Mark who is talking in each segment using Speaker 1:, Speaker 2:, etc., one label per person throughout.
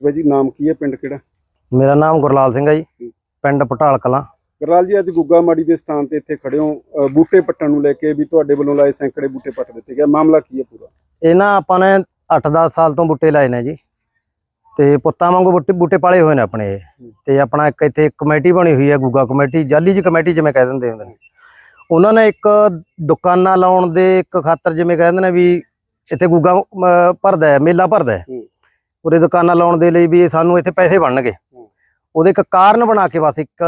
Speaker 1: ਬਾਈ ਜੀ ਨਾਮ ਕੀ ਹੈ ਪਿੰਡ ਕਿਹੜਾ?
Speaker 2: ਮੇਰਾ ਨਾਮ ਗੁਰਲਾਲ ਸਿੰਘ ਹੈ ਜੀ। ਪਿੰਡ ਪਟਾਲ ਕਲਾਂ।
Speaker 1: ਗਰਲਾਲ ਜੀ ਅੱਜ ਗੁੱਗਾ ਮਾੜੀ ਦੇ ਸਥਾਨ ਤੇ ਇੱਥੇ ਖੜੇ ਹੋ। ਬੂਟੇ ਪੱਟਣ ਨੂੰ ਲੈ ਕੇ ਵੀ ਤੁਹਾਡੇ ਵੱਲੋਂ ਲਾਏ ਸੈਂਕੜੇ ਬੂਟੇ ਪੱਟ ਦਿੱਤੇ ਗਏ। ਮਾਮਲਾ ਕੀ ਹੈ ਪੂਰਾ?
Speaker 2: ਇਹ ਨਾ ਆਪਾਂ ਨੇ 8-10 ਸਾਲ ਤੋਂ ਬੂਟੇ ਲਾਏ ਨੇ ਜੀ। ਤੇ ਪੁੱਤਾਂ ਵਾਂਗੂ ਬੂਟੇ ਬੂਟੇ ਪਾਲੇ ਹੋਏ ਨੇ ਆਪਣੇ ਤੇ ਆਪਣਾ ਇੱਕ ਇੱਥੇ ਕਮੇਟੀ ਬਣੀ ਹੋਈ ਹੈ ਗੁੱਗਾ ਕਮੇਟੀ। ਜਾਲੀ ਜੀ ਕਮੇਟੀ ਜਿਵੇਂ ਕਹਿ ਦਿੰਦੇ ਹੁੰਦੇ ਨੇ। ਉਹਨਾਂ ਨੇ ਇੱਕ ਦੁਕਾਨਾਂ ਲਾਉਣ ਦੇ ਇੱਕ ਖਾਤਰ ਜਿਵੇਂ ਕਹਿ ਦਿੰਦੇ ਨੇ ਵੀ ਇੱਥੇ ਗੁੱਗਾ ਭਰਦਾ ਹੈ ਮੇਲਾ ਭਰਦਾ ਹੂੰ। ਉਰੇ ਦੁਕਾਨਾਂ ਲਾਉਣ ਦੇ ਲਈ ਵੀ ਇਹ ਸਾਨੂੰ ਇੱਥੇ ਪੈਸੇ ਬਣਨਗੇ। ਉਹਦੇ ਇੱਕ ਕਾਰਨ ਬਣਾ ਕੇ ਬਸ ਇੱਕ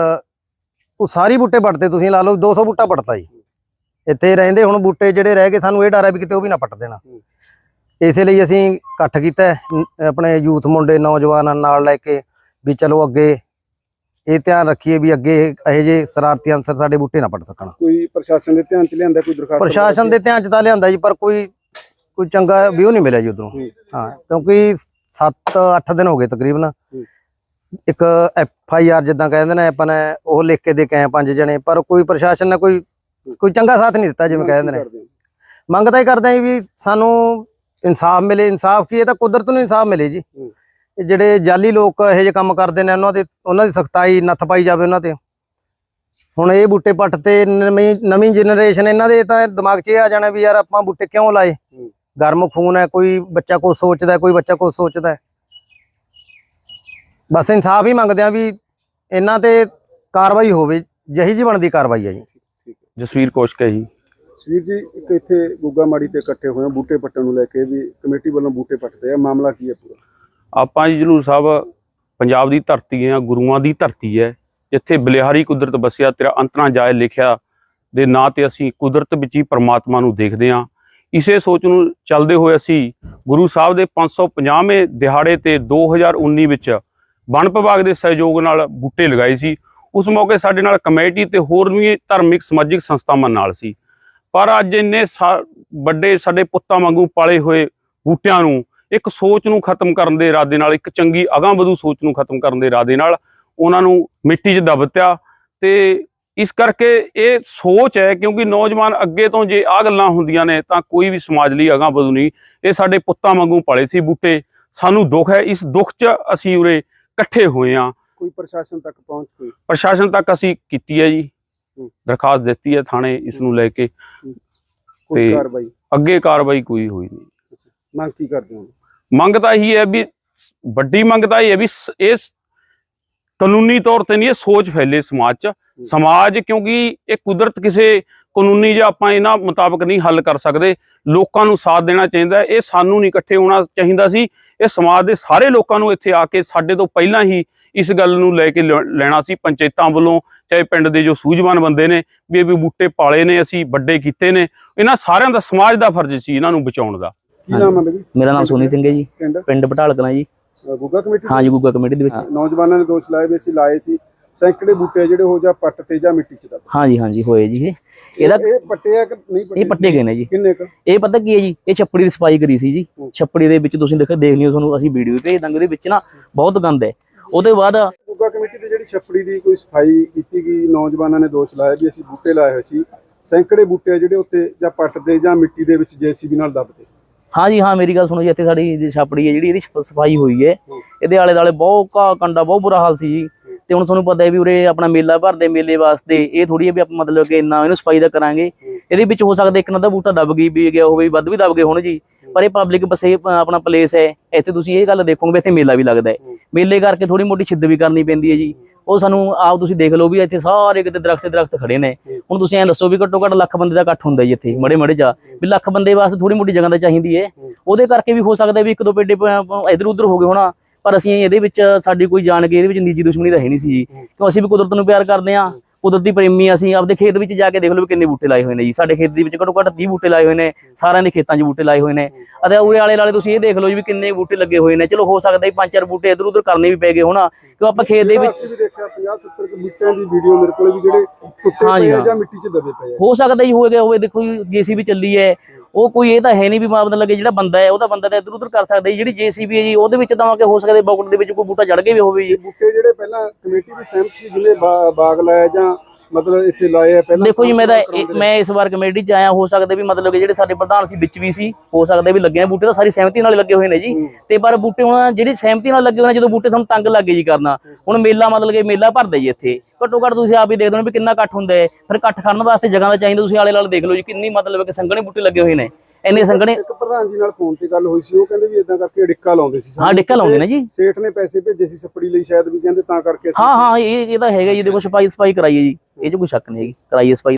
Speaker 2: ਉਹ ਸਾਰੀ ਬੂਟੇ ਪੱਟਦੇ ਤੁਸੀਂ ਲਾ ਲਓ 200 ਬੂਟਾ ਪੱਟਦਾ ਜੀ। ਇੱਥੇ ਰਹਿੰਦੇ ਹੁਣ ਬੂਟੇ ਜਿਹੜੇ ਰਹਿ ਗਏ ਸਾਨੂੰ ਇਹ ਡਰ ਹੈ ਵੀ ਕਿਤੇ ਉਹ ਵੀ ਨਾ ਪੱਟ ਦੇਣਾ। ਇਸੇ ਲਈ ਅਸੀਂ ਇਕੱਠ ਕੀਤਾ ਆਪਣੇ ਯੂਥ ਮੁੰਡੇ ਨੌਜਵਾਨਾਂ ਨਾਲ ਲੈ ਕੇ ਵੀ ਚਲੋ ਅੱਗੇ ਇਹ ਧਿਆਨ ਰੱਖੀਏ ਵੀ ਅੱਗੇ ਇਹੋ ਜਿਹੇ ਸ਼ਰਾਰਤੀ ਅਨਸਰ ਸਾਡੇ ਬੂਟੇ ਨਾ ਪੱਟ ਸਕਣ।
Speaker 1: ਕੋਈ ਪ੍ਰਸ਼ਾਸਨ ਦੇ ਧਿਆਨ ਚ ਲਿਆਂਦਾ ਕੋਈ ਦਰਖਾਸਤ
Speaker 2: ਪ੍ਰਸ਼ਾਸਨ ਦੇ ਧਿਆਨ ਚ ਤਾਂ ਲਿਆਂਦਾ ਜੀ ਪਰ ਕੋਈ ਕੋਈ ਚੰਗਾ ਵਿਊ ਨਹੀਂ ਮਿਲਿਆ ਜੀ ਉਧਰੋਂ।
Speaker 1: ਹਾਂ
Speaker 2: ਕਿਉਂਕਿ 7-8 ਦਿਨ ਹੋ ਗਏ ਤਕਰੀਬਨ। ਇੱਕ ਐਫ ਆਈ ਆਰ ਜਿੱਦਾਂ ਕਹਿੰਦੇ ਨੇ ਆਪਾਂ ਨੇ ਉਹ ਲਿਖ ਕੇ ਦੇ ਕੇ ਆਏ ਪੰਜ ਜਣੇ ਪਰ ਕੋਈ ਪ੍ਰਸ਼ਾਸਨ ਨੇ ਕੋਈ ਕੋਈ ਚੰਗਾ ਸਾਥ ਨਹੀਂ ਦਿੱਤਾ ਜਿਵੇਂ ਕਹਿੰਦੇ ਨੇ। ਮੰਗ ਤਾਂ ਇਹ ਕਰਦੇ ਆ ਵੀ ਸਾਨੂੰ ਇਨਸਾਫ ਮਿਲੇ। ਇਨਸਾਫ ਕੀ? ਇਹ ਤਾਂ ਕੁਦਰਤ ਨੂੰ ਇਨਸਾਫ ਮਿਲੇ ਜੀ।
Speaker 1: ਹੂੰ।
Speaker 2: ਜਿਹੜੇ ਜਾਲੀ ਲੋਕ ਇਹੋ ਜਿਹੇ ਕੰਮ ਕਰਦੇ ਨੇ ਉਹਨਾਂ ਦੇ ਉਹਨਾਂ ਦੀ ਸਖਤਾਈ ਨੱਥ ਪਾਈ ਜਾਵੇ ਉਹਨਾਂ ਤੇ। ਹੁਣ ਇਹ ਬੂਟੇ ਪੱਟ ਤੇ ਨਵੀਂ ਨਵੀਂ ਜਨਰੇਸ਼ਨ ਇਹਨਾਂ ਦੇ ਤਾਂ ਦਿਮਾਗ 'ਚ ਇਹ ਆ ਜਾਣਾ ਵੀ ਯਾਰ ਆਪਾਂ ਬੂਟੇ ਕਿਉਂ ਲਾਏ?
Speaker 1: ਹੂੰ।
Speaker 2: ਗਰਮ ਖੂਨ ਹੈ ਕੋਈ ਬੱਚਾ ਕੁਛ ਸੋਚਦਾ ਕੋਈ ਬੱਚਾ ਕੁਛ ਸੋਚਦਾ। ਬਸ ਇਨਸਾਫ ਹੀ ਮੰਗਦੇ ਆ ਵੀ ਇਹਨਾਂ ਤੇ ਕਾਰਵਾਈ ਹੋਵੇ ਜਹੀ ਜੀ ਬਣਦੀ ਕਾਰਵਾਈ ਹੈ ਜੀ।
Speaker 3: ਜਸਵੀਰ ਕੋਸ਼ਕ ਹੈ ਜੀ।
Speaker 1: ਸਵੀਰ ਜੀ ਇੱਕ ਇੱਥੇ ਗੁੱਗਾ ਮਾੜੀ ਤੇ ਇਕੱਠੇ ਹੋਏ ਹੋ ਬੂਟੇ ਪੱਟਣ ਨੂੰ ਲੈ ਕੇ ਵੀ ਕਮੇਟੀ ਵੱਲੋਂ ਬੂਟੇ ਪੱਟਦੇ ਆ ਮਾਮਲਾ ਕੀ ਹੈ ਪੂਰਾ?
Speaker 3: ਆਪਾਂ ਜੀ ਜਲੂਰ ਸਾਹਿਬ ਪੰਜਾਬ ਦੀ ਧਰਤੀ ਹੈ ਗੁਰੂਆਂ ਦੀ ਧਰਤੀ ਹੈ ਜਿੱਥੇ ਬਲਿਹਾਰੀ ਕੁਦਰਤ ਬਸਿਆ ਤੇਰਾ ਅੰਤਨਾ ਜਾਏ ਲਿਖਿਆ ਦੇ ਨਾਂ ਤੇ ਅਸੀਂ ਕੁਦਰਤ ਵਿੱਚ ਹੀ ਪ੍ਰਮਾਤਮਾ ਨੂੰ ਦੇਖਦੇ ਹਾਂ। ਇਸੇ ਸੋਚ ਨੂੰ ਚੱਲਦੇ ਹੋਏ ਅਸੀਂ ਗੁਰੂ ਸਾਹਿਬ ਦੇ 550ਵੇਂ ਦਿਹਾੜੇ ਤੇ 2019 ਵਿੱਚ ਵਣ ਵਿਭਾਗ ਦੇ ਸਹਿਯੋਗ ਨਾਲ ਬੂਟੇ ਲਗਾਏ ਸੀ। ਉਸ ਮੌਕੇ ਸਾਡੇ ਨਾਲ ਕਮੇਟੀ ਤੇ ਹੋਰ ਵੀ ਧਾਰਮਿਕ ਸਮਾਜਿਕ ਸੰਸਥਾਵਾਂ ਨਾਲ ਸੀ। ਪਰ ਅੱਜ ਇੰਨੇ ਸਾ- ਵੱਡੇ ਸਾਡੇ ਪੁੱਤਾਂ ਵਾਂਗੂ ਪਾਲੇ ਹੋਏ ਬੂਟਿਆਂ ਨੂੰ ਇੱਕ ਸੋਚ ਨੂੰ ਖਤਮ ਕਰਨ ਦੇ ਇਰਾਦੇ ਨਾਲ, ਇੱਕ ਚੰਗੀ ਅਗਾਂਹਵਧੂ ਸੋਚ ਨੂੰ ਖਤਮ ਕਰਨ ਦੇ ਇਰਾਦੇ ਨਾਲ ਉਹਨਾਂ ਨੂੰ ਮਿੱਟੀ 'ਚ ਦਬਤਿਆ ਤੇ ਇਸ ਕਰਕੇ ਇਹ ਸੋਚ ਹੈ ਕਿਉਂਕਿ ਨੌਜਵਾਨ ਅੱਗੇ ਤੋਂ ਜੇ ਆ ਗੱਲਾਂ ਹੁੰਦੀਆਂ ਨੇ ਤਾਂ ਕੋਈ ਵੀ ਸਮਾਜ ਲਈ ਅਗਾਂਹਵਧੂ ਨਹੀਂ। ਇਹ ਸਾਡੇ ਪੁੱਤਾਂ ਵਾਂਗੂ ਪਾਲੇ ਸੀ ਬੂਟੇ। ਸਾਨੂੰ ਦੁੱਖ ਹੈ ਇਸ ਦੁੱਖ 'ਚ ਅਸੀਂ ਉਰੇ ਇਕੱਠੇ ਹੋਏ ਹਾਂ।
Speaker 1: ਕੋਈ ਪ੍ਰਸ਼ਾਸਨ ਤੱਕ ਪਹੁੰਚ ਕੋਈ?
Speaker 3: ਪ੍ਰਸ਼ਾਸਨ ਤੱਕ ਅਸੀਂ ਕੀਤੀ ਹੈ ਜੀ। ਦਰਖਾਸਤ ਦਿੱਤੀ ਹੈ ਥਾਣੇ ਇਸ ਨੂੰ ਲੈ ਕੇ।
Speaker 1: ਕੋਈ
Speaker 3: ਤੇ-
Speaker 1: ਕਾਰਵਾਈ?
Speaker 3: ਅੱਗੇ ਕਾਰਵਾਈ ਕੋਈ ਹੋਈ ਨਹੀਂ।
Speaker 1: ਮੰਗ ਕੀ ਕਰਦੇ ਹੋ?
Speaker 3: ਮੰਗ ਤਾਂ ਇਹੀ ਹੈ ਵੀ ਵੱਡੀ ਮੰਗ ਤਾਂ ਇਹ ਹੈ ਵੀ ਸ- ਇਹ ਸ- ਕਾਨੂੰਨੀ ਤੌਰ ਤੇ ਨਹੀਂ ਇਹ ਸੋਚ ਫੈਲੇ ਸਮਾਜ 'ਚ। ਸਮਾਜ ਕਿਉਂਕਿ ਇਹ ਕੁਦਰਤ ਕਿਸੇ ਕਾਨੂੰਨੀ ਜਾਂ ਆਪਾਂ ਇਹਨਾਂ ਮੁਤਾਬਕ ਨਹੀਂ ਹੱਲ ਕਰ ਸਕਦੇ। ਲੋਕਾਂ ਨੂੰ ਸਾਥ ਦੇਣਾ ਚਾਹੀਦਾ ਹੈ। ਇਹ ਸਾਨੂੰ ਨਹੀਂ ਇਕੱਠੇ ਹੋਣਾ ਚਾਹੀਦਾ ਸੀ। ਇਹ ਸਮਾਜ ਦੇ ਸਾਰੇ ਲੋਕਾਂ ਨੂੰ ਇੱਥੇ ਆ ਕੇ ਸਾਡੇ ਤੋਂ ਪਹਿਲਾਂ ਹੀ ਇਸ ਗੱਲ ਨੂੰ ਲੈ ਕੇ ਲੈਣਾ ਸੀ। ਪੰਚਾਇਤਾਂ ਵੱਲੋਂ ਚਾਹੇ ਪਿੰਡ ਦੇ ਜੋ ਸੂਝਵਾਨ ਬੰਦੇ ਨੇ ਵੀ ਇਹ ਵੀ ਬੂਟੇ ਪਾਲੇ ਨੇ ਅਸੀਂ ਵੱਡੇ ਕੀਤੇ ਨੇ। ਇਹਨਾਂ ਸਾਰਿਆਂ ਦਾ ਸਮਾਜ ਦਾ ਫਰਜ਼ ਸੀ ਇਹਨਾਂ ਨੂੰ ਬਚਾਉਣ ਦਾ।
Speaker 1: ਕੀ ਨਾਮ ਹੈ ਬਈ
Speaker 4: ਮੇਰਾ ਨਾਮ ਸੋਨੀ ਸਿੰਘ ਹੈ ਜੀ।
Speaker 1: ਪਿੰਡ?
Speaker 4: ਪਟਾਲ ਕਲਾਂ ਜੀ।
Speaker 1: ਗੁੱਗਾ ਕਮੇਟੀ
Speaker 4: ਹਾਂ ਜੀ ਗੁੱਗਾ ਕਮੇਟੀ ਦੇ ਵਿੱਚ।
Speaker 1: ਨੌਜਵਾਨਾਂ ਨੇ ਦੋਸ਼ ਲਾਏ ਵੀ ਅਸੀਂ ਲਾਏ ਸੀ। ਸੈਂਕੜੇ ਬੂਟੇ ਆ ਜਿਹੜੇ ਹੋ ਜਾ ਪੱਟ ਤੇ ਜਾਂ ਮਿੱਟੀ ਚ ਦੱਬ
Speaker 4: ਹਾਂ ਜੀ ਹਾਂ ਜੀ ਹੋਏ ਜੀ ਇਹ। ਇਹਦਾ
Speaker 1: ਇਹ ਪੱਟੇ ਆ ਕਿ ਨਹੀਂ ਪੱਟੇ?
Speaker 4: ਇਹ ਪੱਟੇ ਗਏ ਨੇ ਜੀ।
Speaker 1: ਕਿੰਨੇ ਕ?
Speaker 4: ਇਹ ਪਤਾ ਕੀ ਹੈ ਜੀ? ਇਹ ਛੱਪੜੀ ਦੀ ਸਫ਼ਾਈ ਕਰੀ ਸੀ ਜੀ। ਛੱਪੜੀ ਦੇ ਵਿੱਚ ਤੁਸੀਂ ਦੇਖੋ ਦੇਖ ਲਿਓ ਤੁਹਾਨੂੰ ਅਸੀਂ ਵੀਡੀਓ ਭੇਜ ਦਾਂਗੇ ਉਹਦੇ ਵਿੱਚ ਨਾ ਬਹੁਤ ਗੰਦ ਹੈ। ਉਹਦੇ ਬਾਅਦ
Speaker 1: ਗੁੱਗਾ ਕਮੇਟੀ ਦੀ ਜਿਹੜੀ ਛੱਪੜੀ ਦੀ ਕੋਈ ਸਫ਼ਾਈ ਕੀਤੀ ਗਈ ਨੌਜਵਾਨਾਂ ਨੇ ਦੋਸ਼ ਲਾਇਆ ਵੀ ਅਸੀਂ ਬੂਟੇ ਲਾਏ ਹੋਏ ਸੀ। ਸੈਂਕੜੇ ਬੂਟੇ ਆ ਜਿਹੜੇ ਉੱਤੇ ਜਾਂ ਪੱਟਦੇ ਜਾਂ ਮਿੱਟੀ ਦੇ ਵਿੱਚ ਜੀਸੀਬੀ ਨਾਲ ਦੱਬਦੇ
Speaker 4: ਹਾਂ ਜੀ ਹਾਂ ਮੇਰੀ ਗੱਲ ਸੁਣੋ ਜੀ ਇੱਥੇ ਸਾਡੀ ਛੱਪੜੀ ਹੈ ਜਿਹੜੀ ਇਹਦੀ ਸਫ- ਸਫ਼ਾਈ ਹੋਈ ਹੈ।
Speaker 1: ਹੂੰ।
Speaker 4: ਇਹਦੇ ਆਲੇ ਦਾਲੇ ਬਹੁਤ ਘਾਹ ਕੰਡਾ ਬਹੁਤ ਬੁਰਾ ਹਾਲ ਸੀ ਜੀ। ਤੇ ਹੁਣ ਤੁਹਾਨੂੰ ਪਤਾ ਹੈ ਵੀ ਉਰੇ ਆਪਣਾ ਮੇਲਾ ਭਰਦੇ ਮੇਲੇ ਵਾਸਤੇ, ਇਹ ਥੋੜੀ ਹੈ ਵੀ ਆਪਾਂ ਮਤਲਬ ਕਿ ਇੰਨਾ ਇਹਨੂੰ ਸਫ਼ਾਈ ਦਾ ਕਰਾਂਗੇ। ਇਹਦੇ ਵਿੱਚ ਹੋ ਸਕਦਾ ਇੱਕ ਨਾ ਦਾ ਬੂਟਾ ਦਬ ਗਈ ਵੀ ਗਿਆ ਹੋਵੇ, ਵੱਧ ਵੀ ਦਬ ਗਏ ਹੋਣ ਜੀ। ਪਰ ਇਹ ਪਬਲਿਕ ਬਸ ਇਹ ਆਪਣਾ ਪਲੇਸ ਹੈ। ਇੱਥੇ ਤੁਸੀਂ ਇਹ ਗੱਲ ਦੇਖੋਗੇ ਇੱਥੇ ਮੇਲਾ ਵੀ ਲੱਗਦਾ ਹੈ। ਮੇਲੇ ਕਰਕੇ ਥੋੜੀ ਮੋਟੀ ਛਿੱਦ ਵੀ ਕਰਨੀ ਪੈਂਦੀ ਹੈ ਜੀ। ਉਹ ਸਾਨੂੰ ਆਪ ਤੁਸੀਂ ਦੇਖ ਲਓ ਵੀ ਇੱਥੇ ਸਾਰੇ ਕਿਤੇ ਦਰਖਤ ਦਰਖਤ ਖੜੇ ਨੇ। ਹੁਣ ਤੁਸੀਂ ਐਂ ਦੱਸੋ ਵੀ ਘੱਟੋ ਘੱਟ ਲੱਖ ਬੰਦੇ ਦਾ ਇਕੱਠ ਹੁੰਦਾ ਜੀ ਇੱਥੇ, ਮੜੇ ਮੜੇ ਜਾ। ਵੀ ਲੱਖ ਬੰਦੇ ਵਾਸਤੇ ਥੋੜੀ ਮੋਟੀ ਜਗ੍ਹਾ ਤਾਂ ਚਾਹੀਦੀ ਹੈ। ਉਹਦੇ ਕਰਕੇ ਵੀ ਹੋ ਸਕਦਾ ਵੀ ਇੱਕ ਦੋ ਪੇਡੇ ਇਧਰ ਉਧਰ ਹੋ ਗਏ ਹੋਣਾ। ਪਰ ਅਸੀਂ ਇਹਦੇ ਵਿੱਚ ਸਾਡੀ ਕੋਈ ਜਾਣ ਕੇ ਇਹਦੇ ਵਿੱਚ ਨਿੱਜੀ ਦੁਸ਼ਮਣੀ ਤਾਂ ਹੈ ਨਹੀਂ ਸੀ ਜੀ। ਕਿਉਂ ਅਸੀਂ ਵੀ ਕੁਦਰਤ ਨੂੰ ਪਿਆਰ ਕਰਦੇ ਹਾਂ ਕੁਦਰਤੀ ਪ੍ਰੇਮੀ ਅਸੀਂ ਆਪਦੇ ਖੇਤ ਵਿੱਚ ਜਾ ਕੇ ਦੇਖ ਲਓ ਕਿੰਨੇ ਬੂਟੇ ਲਾਏ ਹੋਏ ਨੇ ਜੀ। ਸਾਡੇ ਖੇਤ ਦੇ ਵਿੱਚ ਘੱਟੋ ਘੱਟ 30 ਬੂਟੇ ਲਾਏ ਹੋਏ ਨੇ ਸਾਰਿਆਂ ਦੇ ਖੇਤਾਂ 'ਚ ਬੂਟੇ ਲਾਏ ਹੋਏ ਨੇ। ਅਤੇ ਉਰੇ ਆਲੇ ਵਾਲੇ ਤੁਸੀਂ ਇਹ ਦੇਖ ਲਓ ਜੀ ਵੀ ਕਿੰਨੇ ਬੂਟੇ ਲੱਗੇ ਹੋਏ ਨੇ। ਚਲੋ ਹੋ ਸਕਦਾ ਵੀ ਪੰਜ ਚਾਰ ਬੂਟੇ ਇਧਰ ਉਧਰ ਕਰਨੇ ਵੀ ਪੈ ਗਏ ਹੋਣਾ। ਕਿਉਂ ਆਪਾਂ ਖੇਤ ਦੇ ਵਿੱਚ
Speaker 1: ਅਸੀਂ ਵੀ ਦੇਖਿਆ 50 70 ਕੁ ਬੂਟਿਆਂ ਦੀ ਵੀਡੀਓ ਮੇਰੇ ਕੋਲ ਵੀ ਜਿਹੜੇ ਟੁੱਟੇ
Speaker 4: ਹਾਂ ਜੀ,
Speaker 1: ਪਏ ਆ
Speaker 4: ਹਾਂ।
Speaker 1: ਜਾਂ ਮਿੱਟੀ 'ਚ ਦਬੇ ਪਏ ਆ।
Speaker 4: ਹੋ ਸਕਦਾ ਜੀ ਹੋ ਗਿਆ ਹੋਵੇ ਦੇਖੋ ਜੀਸੀਬੀ ਚੱਲੀ ਹੈ। ਉਹ ਕੋਈ ਇਹ ਤਾਂ ਹੈ ਨਹੀਂ ਵੀ ਮਤਲਬ ਲੱਗੇ ਜਿਹੜਾ ਬੰਦਾ ਹੈ, ਉਹ ਤਾਂ ਬੰਦਾ ਤਾਂ ਇਧਰ ਉਧਰ ਕਰ ਸਕਦਾ ਜਿਹੜੀ ਜੀਸੀਬੀ ਹੈ ਜੀ, ਉਹਦੇ ਵਿੱਚ ਤਾਂ ਕਿ ਹੋ ਸਕਦਾ ਬੌਕਟ ਦੇ ਵਿੱਚ ਕੋਈ ਬੂਟਾ ਚੜ ਕੇ ਵੀ ਹੋਵੇ ਜੀ।
Speaker 1: ਬੂਟੇ ਜਿਹੜੇ ਪਹਿਲਾਂ ਕਮੇਟੀ ਦੀ ਸਹਿਮਤ ਸੀ ਜਿਹਨੇ ਬਾਗ ਲਾਇਆ ਜਾਂ ਮਤਲਬ ਇੱਥੇ ਲਾਏ ਆ ਪਹਿਲਾਂ
Speaker 4: ਦੇਖੋ ਜੀ ਮੈਂ ਤਾਂ ਇਹ- ਮੈਂ ਇਸ ਵਾਰ ਕਮੇਟੀ 'ਚ ਆਇਆ ਹੋ ਸਕਦਾ ਵੀ ਮਤਲਬ ਕਿ ਜਿਹੜੇ ਸਾਡੇ ਪ੍ਰਧਾਨ ਸੀ ਵਿੱਚ ਵੀ ਸੀ ਹੋ ਸਕਦਾ ਵੀ ਲੱਗੇ ਆ ਬੂਟੇ ਤਾਂ ਸਾਰੀ ਸਹਿਮਤੀ ਨਾਲ ਹੀ ਲੱਗੇ ਹੋਏ ਨੇ ਜੀ। ਤੇ ਪਰ ਬੂਟੇ ਹੁਣ ਜਿਹੜੀ ਸਹਿਮਤੀ ਨਾਲ ਲੱਗੇ ਹੋਏ ਨੇ ਜਦੋਂ ਬੂਟੇ ਸਾਨੂੰ ਤੰਗ ਲੱਗੇ ਜੀ ਕਰਨਾ ਹੁਣ ਮੇਲਾ ਮਤਲਬ ਕਿ ਮੇਲਾ ਭਰਦਾ ਜੀ ਇੱਥੇ। ਘੱਟੋ ਘੱਟ ਤੁਸੀਂ ਆਪ ਹੀ ਦੇਖਦੇ ਹੋ ਵੀ ਕਿੰਨਾ ਇਕੱਠ ਹੁੰਦਾ ਹੈ। ਫਿਰ ਇਕੱਠ ਕਰਨ ਵਾਸਤੇ ਜਗ੍ਹਾ ਦਾ ਚਾਹੀਦਾ ਤੁਸੀਂ ਆਲੇ ਨਾਲ ਦੇਖ ਲਓ ਜੀ ਕਿੰਨੀ ਮਤਲਬ ਕਿ ਸੰਘਣੇ ਬੂਟੇ ਲੱਗੇ ਹੋਏ ਨੇ। ਇੰਨੇ ਸੰਘਣੇ
Speaker 1: ਇੱਕ ਪ੍ਰਧਾਨ ਜੀ ਨਾਲ ਫੋਨ ਤੇ ਗੱਲ ਹੋਈ ਸੀ ਉਹ ਕਹਿੰਦੇ ਵੀ ਇਦਾਂ ਕਰਕੇ ਡਿੱਕਾ ਲਾਉਂਦੇ ਸੀ
Speaker 4: ਹਾਂ ਡਿੱਕਾ ਲਾਉਂਦੇ ਨੇ ਜੀ।
Speaker 1: ਸੇਠ ਨੇ ਪੈਸੇ ਭੇਜੇ ਸੀ ਛੱਪੜੀ ਲਈ ਸ਼ਾਇਦ ਵੀ ਕਹਿੰਦੇ ਤਾਂ ਕਰਕੇ
Speaker 4: ਹਾਂ ਹਾਂ ਇਹ ਇਹ ਤਾਂ ਹੈਗਾ ਜੀ ਦੇਖੋ ਸਫ਼ਾਈ ਸਫ਼ਾਈ ਕਰਾਈਏ ਜੀ। ਇਹ 'ਚ ਕੋਈ ਸ਼ੱਕ ਨਹੀਂ ਹੈਗੀ ਕਰਾਈਏ ਸਫ਼ਾਈ